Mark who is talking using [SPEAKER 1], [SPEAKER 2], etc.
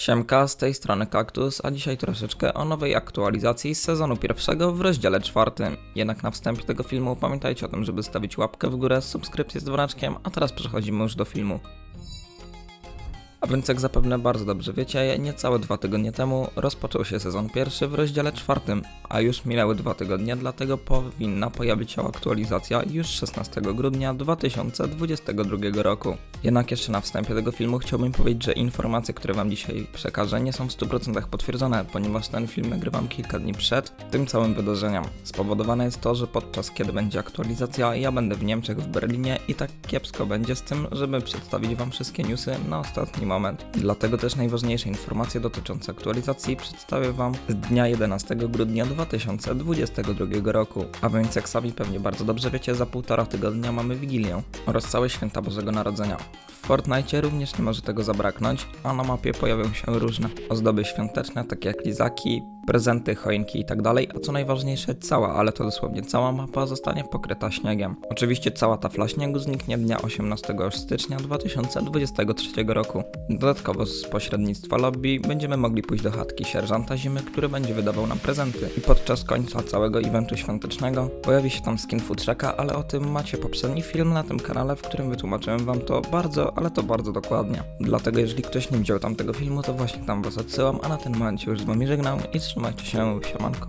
[SPEAKER 1] Siemka, z tej strony Kaktus, a dzisiaj troszeczkę o nowej aktualizacji z sezonu pierwszego w rozdziale czwartym. Jednak na wstępie tego filmu pamiętajcie o tym, żeby stawić łapkę w górę, subskrypcję z dzwoneczkiem, a teraz przechodzimy już do filmu. A więc jak zapewne bardzo dobrze wiecie, niecałe dwa tygodnie temu rozpoczął się sezon pierwszy w rozdziale czwartym, a już minęły dwa tygodnie, dlatego powinna pojawić się aktualizacja już 16 grudnia 2022 roku. Jednak jeszcze na wstępie tego filmu chciałbym powiedzieć, że informacje, które wam dzisiaj przekażę nie są w 100% potwierdzone, ponieważ ten film nagrywam kilka dni przed tym całym wydarzeniem. Spowodowane jest to, że podczas kiedy będzie aktualizacja, ja będę w Niemczech, w Berlinie i tak kiepsko będzie z tym, żeby przedstawić wam wszystkie newsy na ostatni moment. Dlatego też najważniejsze informacje dotyczące aktualizacji przedstawię wam z dnia 11 grudnia 2022 roku. A więc jak sami pewnie bardzo dobrze wiecie, za półtora tygodnia mamy Wigilię oraz całe święta Bożego Narodzenia.《そう》Fortnite również nie może tego zabraknąć, a na mapie pojawią się różne ozdoby świąteczne, takie jak lizaki, prezenty, choinki i tak a co najważniejsze, cała, ale to dosłownie cała mapa zostanie pokryta śniegiem. Oczywiście cała tafla śniegu zniknie dnia 18 już stycznia 2023 roku. Dodatkowo z pośrednictwa lobby będziemy mogli pójść do chatki sierżanta zimy, który będzie wydawał nam prezenty. I podczas końca całego eventu świątecznego pojawi się tam skin futrzaka, ale o tym macie poprzedni film na tym kanale, w którym wytłumaczyłem wam to bardzo, ale to bardzo dokładnie. Dlatego jeżeli ktoś nie widział tamtego filmu, to właśnie tam was odsyłam, a na ten moment już z wami żegnam i trzymajcie się, siemanko.